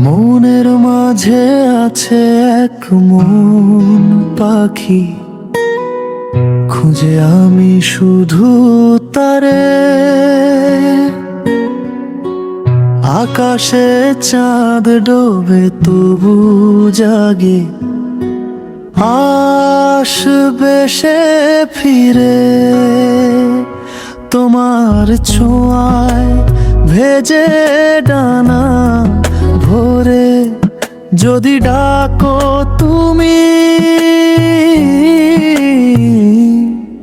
মাঝে আছে এক মন পাখি। খুঁজে আমি শুধু তারে। আকাশে চাঁদ ডোবে তবু জাগে। আসবে সে ফিরে। তোমার ছোঁয়ায় ভেজে ডানা ভোরে যদি ডাকো তুমি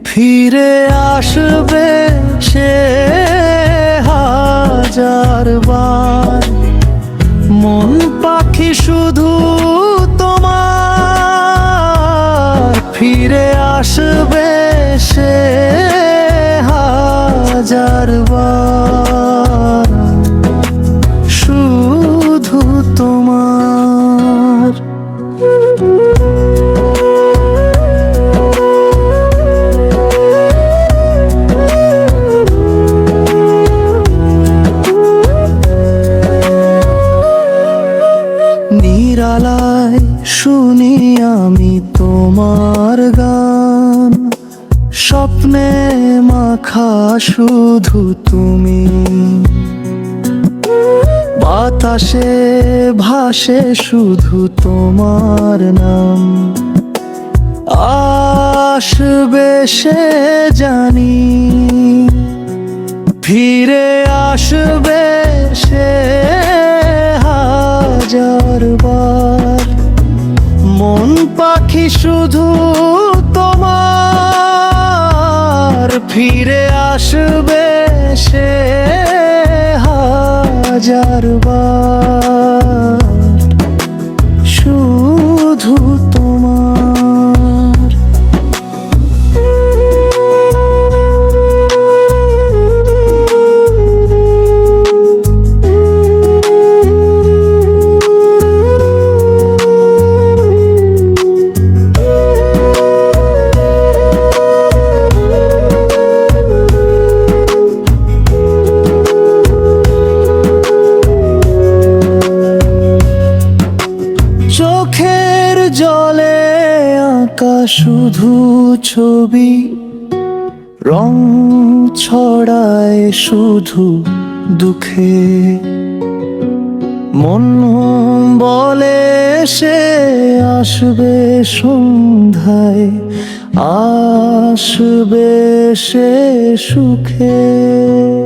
ফিরে আসবে সে হাজার বার। নিরালায় শুনি আমি তোমার গান। স্বপ্নে মাখা শুধু তুমি। বাতাসে ভাসে শুধু তোমার নাম। আসবে সে জানি। ফিরে আসবে সে হাজার বার। শুধু তোমার ফিরে আসবে সে হাজারবার শুধু শুধু ছবি রং ছড়ায় শুধু দুঃখে। মন বলে সে আসবে সন্ধ্যায় আসবে সে সুখে।